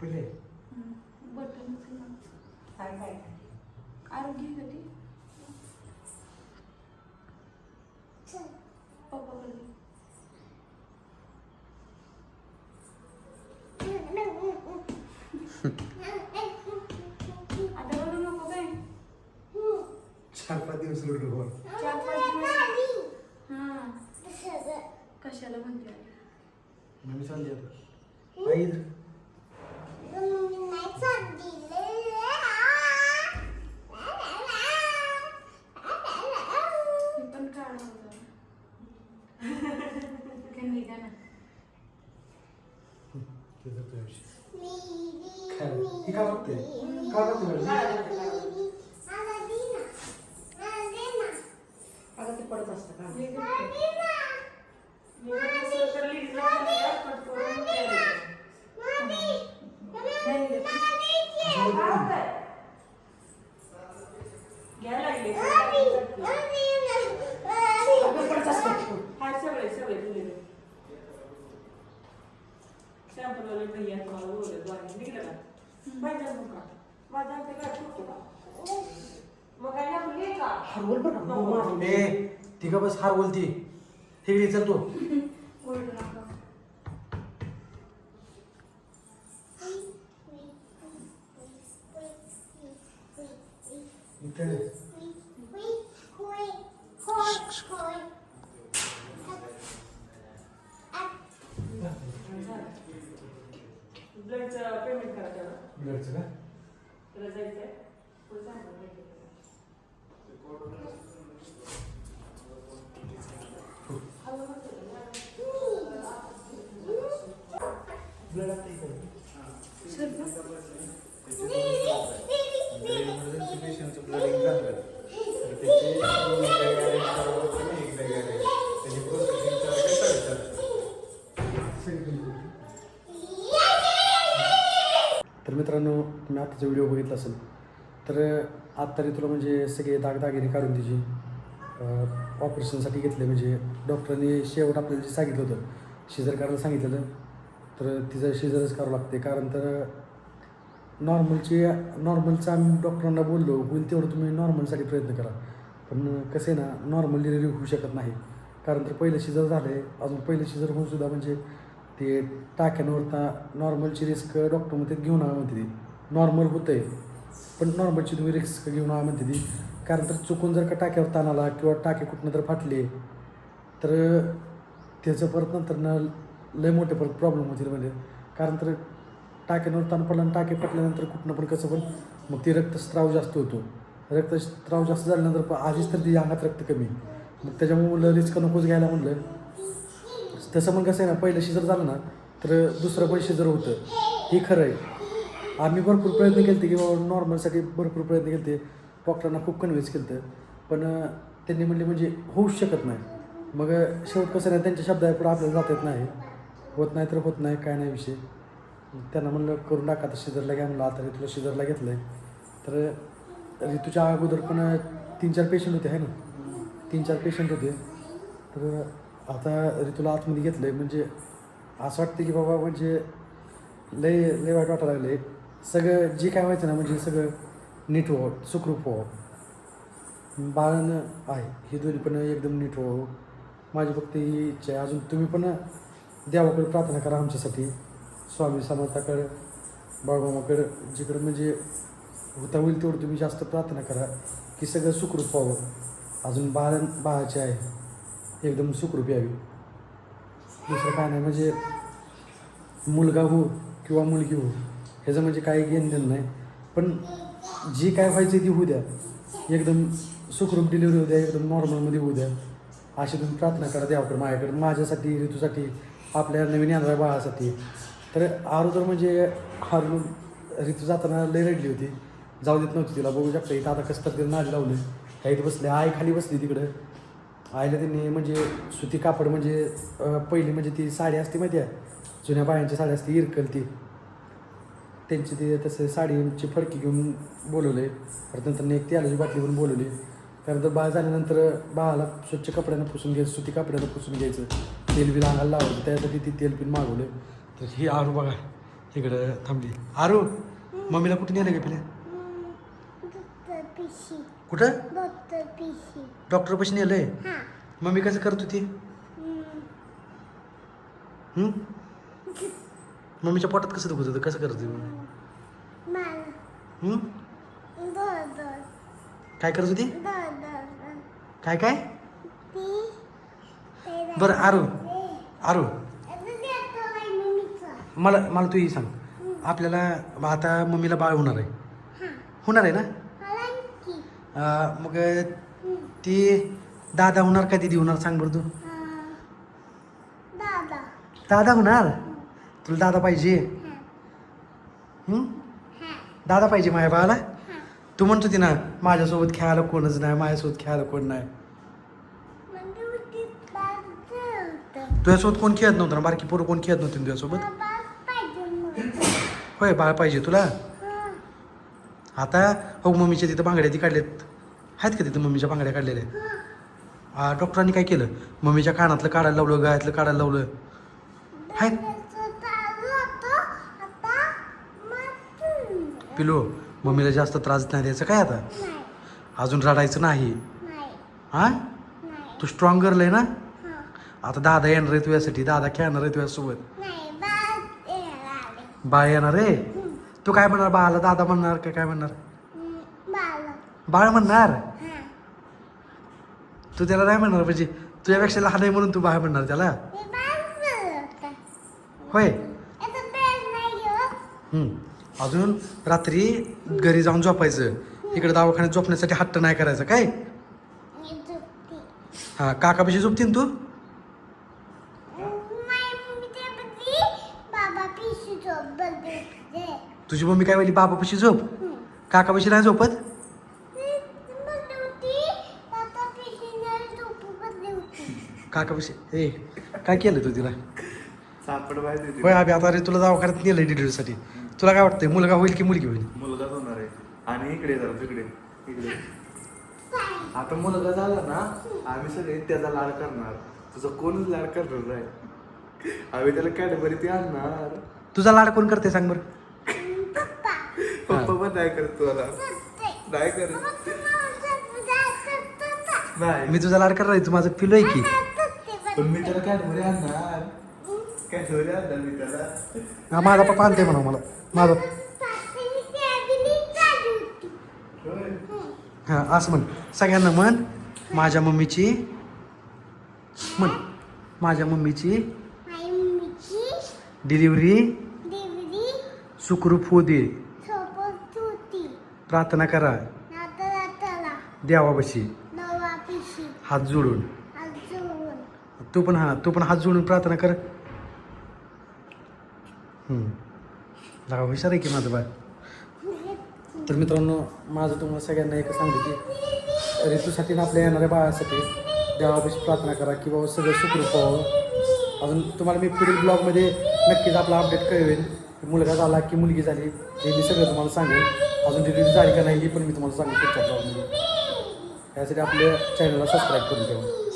पहिले बटन काय काय? आरोग्य चार पाच दिवस लुडू बोल चार पाच दिवस हा. कशाला? म्हणते? मम्मी चालली आता. आई इधर. हे पण काढा कमी का ना तुझं तुझ्या विषयी. काय ही का बघते का बघते मॅडम? अगं ते पडत असतं का हे करते. हे कसं तर लिहिलं तर कट करून द्यायचं. नाही देत. असं बोलते. घ्यायला लागले अगं पडत असतं हा सगळे सगळे दिलेले शॅम्पूला भैया तुम्हाला बोलत बाहेर निघलं का पाहिजे मग का माझा ते काय ठोकतो का मग काय ना बोलले का हरवल बरं. ए बस हार बोलती. तिकडे चल तू. मित्रांनो तुम्ही आताचा व्हिडिओ बघितला असेल तर आत्ताने तुला म्हणजे सगळे दागदागिने काढून तिची ऑपरेशनसाठी घेतले. म्हणजे डॉक्टरांनी शेवट आपल्याला जे सांगितलं होतं शिजर करायला सांगितलेलं तर तिचं शिजरच करावं लागते कारण तर नॉर्मलची नॉर्मलचं आम्ही डॉक्टरांना बोललो होईल तेवढं तुम्ही नॉर्मलसाठी प्रयत्न करा. पण कसं आहे ना नॉर्मल डिलिव्हरी होऊ शकत नाही. कारण तर पहिलं शिजर झालं आहे अजून पहिलं शिजर होऊन सुद्धा म्हणजे ते टाक्यांवरता नॉर्मलची रिस्क डॉक्टर म्हणते घेऊ म्हणते ती. नॉर्मल होतं आहे पण नॉर्मलची तुम्ही रिस्क घेऊन हवा म्हणते ती. कारण तर चुकून जर का टाक्यावर ताण आला किंवा टाके कुठनं जर फाटले तर त्याचं परत नंतर ना लय मोठे परत प्रॉब्लेम होतील म्हणजे कारण तर टाक्यांवर ताण पडला आणि टाके फाटल्यानंतर कुठनं पण कसं पण मग ते रक्तस्त्राव जास्त होतो. रक्तस्त्राव जास्त झाल्यानंतर पण आधीच तर ती अंगात रक्त कमी. मग त्याच्यामुळे मुलं रिस्क नकोच घ्यायला म्हणलं. तसं मग कसं आहे ना पहिलं शिजर झालं ना तर दुसरं पण शिजर होतं. हे खरं आहे. आम्ही भरपूर प्रयत्न केले की बाबा नॉर्मलसाठी भरपूर प्रयत्न केले डॉक्टरांना खूप कन्व्हिन्स केलं पण त्यांनी म्हणले म्हणजे होऊच शकत नाही. मग शेवट कसं नाही त्यांच्या शब्दापुढे आपल्याला जाता येत नाही. होत नाही तर होत नाही काय नाही विषय. त्यांना म्हणलं करून टाका आता शिजरला घ्या म्हणलं आता ऋतूला शिजरला घेतलं आहे तर ऋतूच्या अगोदर पण तीन चार पेशंट होते आहे ना? तीन चार पेशंट होते. तर आता ऋतूला आतमध्ये घेतलं आहे म्हणजे असं वाटतं की बाबा म्हणजे लय लय वाईट वाटायला लागले सगळं जे काय व्हायचं ना म्हणजे सगळं नीट व्हावं सुखरूप व्हावं. बाळानं आहे हे दोन्ही पण एकदम नीट व्हावं. माझी फक्त ही इच्छा आहे. अजून तुम्ही पण देवाकडे प्रार्थना करा आमच्यासाठी. स्वामी समर्थाकडं बाळबामाकडं जिकडं म्हणजे होता होईल तेवढं तुम्ही जास्त प्रार्थना करा की सगळं सुखरूप व्हावं. अजून बाळ बाळाचे आहे. एकदम सुखरूप यावी दुसरं काय नाही म्हणजे मुलगा हो किंवा मुलगी हो ह्याचं म्हणजे काही घेणं देणं नाही. पण जी काय व्हायचं ती होऊ द्या. एकदम सुखरूप डिलिव्हरी होऊ द्या एकदम नॉर्मलमध्ये होऊ द्या. अशी तुम्ही प्रार्थना करा द्यावकडे माझ्याकडे माझ्यासाठी ऋतूसाठी आपल्या नवीन येणाऱ्या बाळासाठी. तर अगोदर म्हणजे हारू ऋतू जाताना लय रडली होती. जाऊ देत नव्हती तिला बघू शकता इथं आता कसं तर तिला नादी लावले. काही बसले आई खाली बसली तिकडं. आईला त्यांनी म्हणजे सुती कापड म्हणजे पहिली म्हणजे ती साडी असते माहिती आहे जुन्या बायांची साडी असते इरकल ती. त्यांची ते तसं साडीची फडकी घेऊन बोलवले. परत नंतर एक तेलाची बाटली घेऊन बोलवली. त्यानंतर बाळ झाल्यानंतर बाळाला स्वच्छ कपड्यानं पुसून घ्यायचं सुती कपड्यानं पुसून घ्यायचं. तेल बिल अंगाला लावायचं त्यासाठी ती तेल बिल मागवलं. तर ही आरू बघा इकडं थांबली. आरू मम्मीला कुठे नेलं का पिल्या? कुठं? डॉक्टर पिशी नेलंय. मम्मी कसं करत होती? मम्मीच्या पोटात कसं दुखत होतं? कसं करत होती मम्मी? हं? काय करत होती? काय काय? बरं आरू. आरू. मला मला तू ही सांग. आपल्याला आता मम्मीला बाळ होणार आहे. हा. होणार आहे ना? मग ती दादा होणार का? दिदी होणार? सांग बरं तू. दादा दादा होणार? तुला दादा पाहिजे? हं? दादा पाहिजे माझ्या बाळाला? तू म्हणत होती ना माझ्यासोबत खेळायला कोणच नाही माझ्यासोबत खेळायला कोण नाही. म्हणजे दादा तुझ्यासोबत कोण खेळत नव्हतं ना? बारकी पोरं कोण खेळत नव्हती ना तुझ्यासोबत? बाबा पाहिजे मग होय बाळ पाहिजे तुला? आता हो मम्मीच्या तिथं बांगड्या ती काढल्यात. आहेत का तिथं मम्मीच्या बांगड्या काढलेल्या? आ, डॉक्टरांनी काय केलं? मम्मीच्या कानातलं काढायला लावलं गायतलं काढायला लावलं. आहेत. पिलो मम्मीला जास्त त्रास नाही द्यायचा काय आता? अजून रडायचं नाही. हा? तू स्ट्रॉंग गर्ल आहे ना? आता दादा येणार आहे तुझ्यासाठी दादा खेळणार आहे तुझ्यासोबत. बाळ येणार आहे. तू काय म्हणणार? बाळाला दादा म्हणणार का काय म्हणणार? बाळ म्हणणार तू त्याला नाही म्हणणार म्हणजे तुझ्यापेक्षा लहान आहे म्हणून तू बाळ म्हणणार त्याला. होय हो. हम्म. अजून रात्री घरी जाऊन झोपायचं इकडे दवाखान्यात झोपण्यासाठी हट्ट नाही करायचं काय. हा काकापाशी झोपतीन तू. तुझी मम्मी काय म्हणली बाबापाशी झोप. काकापाशी नाही झोपत ती बदली होती, आता पिशूने झोप बदली काकापाशी ए काय केलं तू तिला? सापड होय अभि आता रे तुला दवाखान्यात नेलं डिलिव्हरीसाठी. तुला काय वाटतंय मुलगा होईल की मुलगी होईल? मुलगाच होणार आहे. आणि इकडे जरा तिकडे. इकडे? आता मुलगा झाला ना आम्ही सगळे त्याचा लाड करणार. तुझा कोणच लाड करणार नाही. आम्ही त्याला कॅडबरी ती आणणार. तुझा लाड कोण करते सांग बरं? पप्पा. पप्पा पण नाही करत तुला. नाही करत? नाही. मी तुझा लाड करणार आहे, तू माझं पिलो आहे की? पण. मी त्याला कॅडबरी आणणार? कॅडबरी आणणार मी त्याला? हा माझा पप्पा आणते म्हणा मला. माझा. होय. हा असं म्हण. सगळ्यांना म्हण माझ्या मम्मीची म्हण. माझ्या मम्मीची आई मम्मीची डिलिव्हरी सुखरूप होऊ दे. प्रार्थना करा. देवापाशी हात जोडून. तू पण हा तू पण हात जोडून प्रार्थना कर. हम्म. हुशार आहे की माझं बाळ? तर मित्रांनो माझं तुम्हाला सगळ्यांना एक सांगते की ऋतूसाठी ना आपल्या येणाऱ्या बाळासाठी देवापाशी प्रार्थना करा की बाबा सगळं सुखरूप व्हावं. अजून तुम्हाला मी पुढील ब्लॉगमध्ये नक्कीच आपला अपडेट कळवेन. की मुलगा झाला की मुलगी झाली हे मी सगळं तुम्हाला सांगेन. अजून डिलिव्हरी झाली का नाही हे पण मी तुम्हाला सांगेन पुढच्या ब्लॉगमध्ये यासाठी आपल्या चॅनलला सबस्क्राईब करून ठेवा.